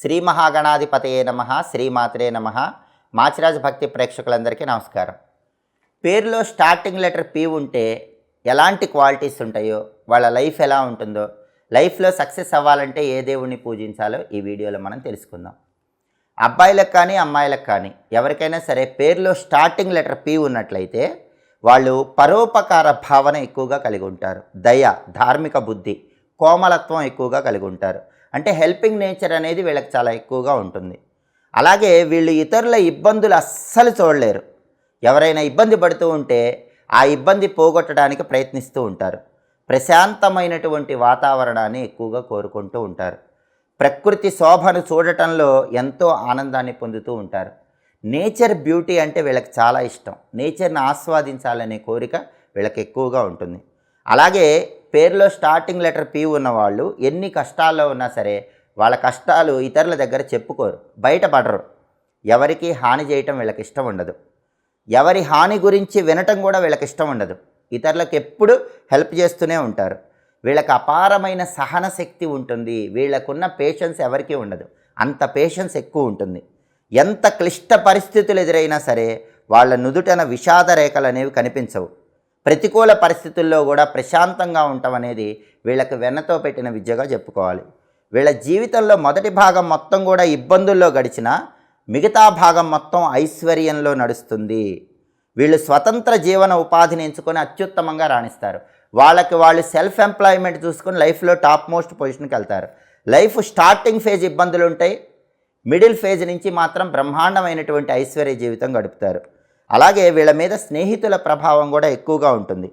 శ్రీ మహాగణాధిపతయే నమ శ్రీమాత్రే నమ. మాచిరాజు భక్తి ప్రేక్షకులందరికీ నమస్కారం. పేరులో స్టార్టింగ్ లెటర్ పి ఉంటే ఎలాంటి క్వాలిటీస్ ఉంటాయో వాళ్ళ లైఫ్ ఎలా ఉంటుందో లైఫ్లో సక్సెస్ అవ్వాలంటే ఏ దేవుణ్ణి పూజించాలో ఈ వీడియోలో మనం తెలుసుకుందాం. అబ్బాయిలకు కానీ అమ్మాయిలకు కానీ ఎవరికైనా సరే పేరులో స్టార్టింగ్ లెటర్ పి ఉన్నట్లయితే వాళ్ళు పరోపకార భావన ఎక్కువగా కలిగి ఉంటారు. దయ ధార్మిక బుద్ధి కోమలత్వం ఎక్కువగా కలిగి ఉంటారు. అంటే హెల్పింగ్ నేచర్ అనేది వీళ్ళకి చాలా ఎక్కువగా ఉంటుంది. అలాగే వీళ్ళు ఇతరుల ఇబ్బందులు అస్సలు చూడలేరు. ఎవరైనా ఇబ్బంది పడుతూ ఉంటే ఆ ఇబ్బంది పోగొట్టడానికి ప్రయత్నిస్తూ ఉంటారు. ప్రశాంతమైనటువంటి వాతావరణాన్ని ఎక్కువగా కోరుకుంటూ ఉంటారు. ప్రకృతి శోభను చూడటంలో ఎంతో ఆనందాన్ని పొందుతూ ఉంటారు. నేచర్ బ్యూటీ అంటే వీళ్ళకి చాలా ఇష్టం. నేచర్ని ఆస్వాదించాలనే కోరిక వీళ్ళకి ఎక్కువగా ఉంటుంది. అలాగే పేరులో స్టార్టింగ్ లెటర్ పి ఉన్నవాళ్ళు ఎన్ని కష్టాల్లో ఉన్నా సరే వాళ్ళ కష్టాలు ఇతరుల దగ్గర చెప్పుకోరు బయటపడరు. ఎవరికి హాని చేయటం వీళ్ళకి ఇష్టం ఉండదు. ఎవరి హాని గురించి వినటం కూడా వీళ్ళకి ఇష్టం ఉండదు. ఇతరులకు ఎప్పుడు హెల్ప్ చేస్తూనే ఉంటారు. వీళ్ళకి అపారమైన సహన శక్తి ఉంటుంది. వీళ్ళకున్న పేషెన్స్ ఎవరికీ ఉండదు. అంత పేషెన్స్ ఎక్కువ ఉంటుంది. ఎంత క్లిష్ట పరిస్థితులు ఎదురైనా సరే వాళ్ళ నుదుటన విషాద రేఖలు అనేవి కనిపించవు. ప్రతికూల పరిస్థితుల్లో కూడా ప్రశాంతంగా ఉండటం అనేది వీళ్ళకి వెన్నతో పెట్టిన విద్యగా చెప్పుకోవాలి. వీళ్ళ జీవితంలో మొదటి భాగం మొత్తం కూడా ఇబ్బందుల్లో గడిచిన మిగతా భాగం మొత్తం ఐశ్వర్యంలో నడుస్తుంది. వీళ్ళు స్వతంత్ర జీవన ఉపాధిని ఎంచుకొని అత్యుత్తమంగా రాణిస్తారు. వాళ్ళకి వాళ్ళు సెల్ఫ్ ఎంప్లాయ్మెంట్ చూసుకొని లైఫ్లో టాప్ మోస్ట్ పొజిషన్కి వెళ్తారు. లైఫ్ స్టార్టింగ్ ఫేజ్ ఇబ్బందులు ఉంటాయి. మిడిల్ ఫేజ్ నుంచి మాత్రం బ్రహ్మాండమైనటువంటి ఐశ్వర్య జీవితం గడుపుతారు. అలాగే వీళ్ళ మీద స్నేహితుల ప్రభావం కూడా ఎక్కువగా ఉంటుంది.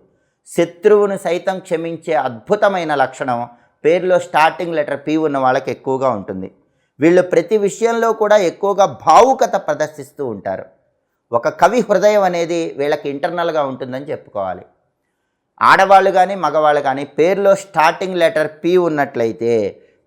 శత్రువును సైతం క్షమించే అద్భుతమైన లక్షణం పేరులో స్టార్టింగ్ లెటర్ పి ఉన్న వాళ్ళకి ఎక్కువగా ఉంటుంది. వీళ్ళు ప్రతి విషయంలో కూడా ఎక్కువగా భావుకత ప్రదర్శిస్తూ ఉంటారు. ఒక కవి హృదయం అనేది వీళ్ళకి ఇంటర్నల్గా ఉంటుందని చెప్పుకోవాలి. ఆడవాళ్ళు కానీ మగవాళ్ళు కానీ పేరులో స్టార్టింగ్ లెటర్ పి ఉన్నట్లయితే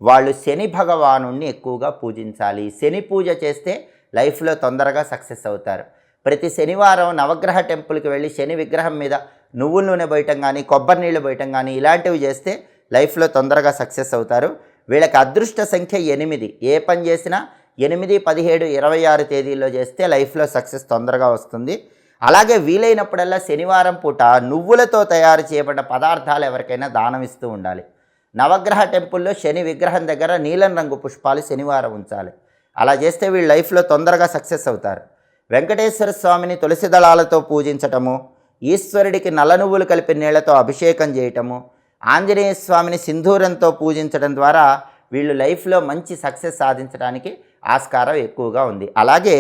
వాళ్ళు శని భగవాను ఎక్కువగా పూజించాలి. శని పూజ చేస్తే లైఫ్లో తొందరగా సక్సెస్ అవుతారు. ప్రతి శనివారం నవగ్రహ టెంపుల్కి వెళ్ళి శని విగ్రహం మీద నువ్వుల నూనె పోయటం కానీ కొబ్బరి నీళ్ళు పోయటం కానీ ఇలాంటివి చేస్తే లైఫ్లో తొందరగా సక్సెస్ అవుతారు. వీళ్ళకి అదృష్ట సంఖ్య ఎనిమిది. ఏ పని చేసినా ఎనిమిది పదిహేడు ఇరవై ఆరు తేదీల్లో చేస్తే లైఫ్లో సక్సెస్ తొందరగా వస్తుంది. అలాగే వీలైనప్పుడల్లా శనివారం పూట నువ్వులతో తయారు చేయబడిన పదార్థాలు ఎవరికైనా దానం ఇస్తూ ఉండాలి. నవగ్రహ టెంపుల్లో శని విగ్రహం దగ్గర నీలం రంగు పుష్పాలు శనివారం ఉంచాలి. అలా చేస్తే వీళ్ళు లైఫ్లో తొందరగా సక్సెస్ అవుతారు. వెంకటేశ్వర స్వామిని తులసి దళాలతో పూజించటము ఈశ్వరుడికి నల్ల నువ్వులు కలిపి నీళ్ళతో అభిషేకం చేయటము ఆంజనేయ స్వామిని సింధూరంతో పూజించడం ద్వారా వీళ్ళు లైఫ్లో మంచి సక్సెస్ సాధించడానికి ఆస్కారం ఎక్కువగా ఉంది. అలాగే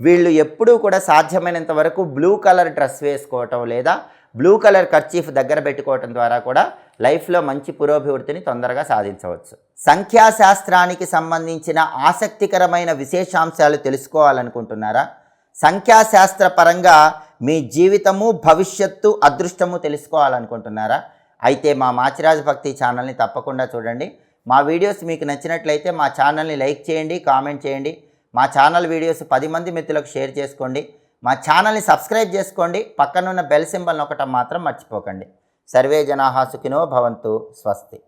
వీళ్ళు ఎప్పుడూ కూడా సాధ్యమైనంత వరకు బ్లూ కలర్ డ్రెస్ వేసుకోవటం లేదా బ్లూ కలర్ కర్చీఫ్ దగ్గర పెట్టుకోవటం ద్వారా కూడా లైఫ్లో మంచి పురోభివృద్ధిని తొందరగా సాధించవచ్చు. సంఖ్యాశాస్త్రానికి సంబంధించిన ఆసక్తికరమైన విశేషాంశాలు తెలుసుకోవాలనుకుంటున్నారా? సంఖ్యాశాస్త్ర పరంగా మీ జీవితము భవిష్యత్తు అదృష్టము తెలుసుకోవాలనుకుంటున్నారా? అయితే మా మాచిరాజు భక్తి ఛానల్ని తప్పకుండా చూడండి. మా వీడియోస్ మీకు నచ్చినట్లయితే మా ఛానల్ని లైక్ చేయండి కామెంట్ చేయండి. మా ఛానల్ వీడియోస్ పది మంది మిత్రులకు షేర్ చేసుకోండి. మా ఛానల్ని సబ్స్క్రైబ్ చేసుకోండి. పక్కనున్న బెల్ సింబల్ నొక్కటం మాత్రం మర్చిపోకండి. సర్వే జనాహా సుఖినో భవంతు స్వస్తి.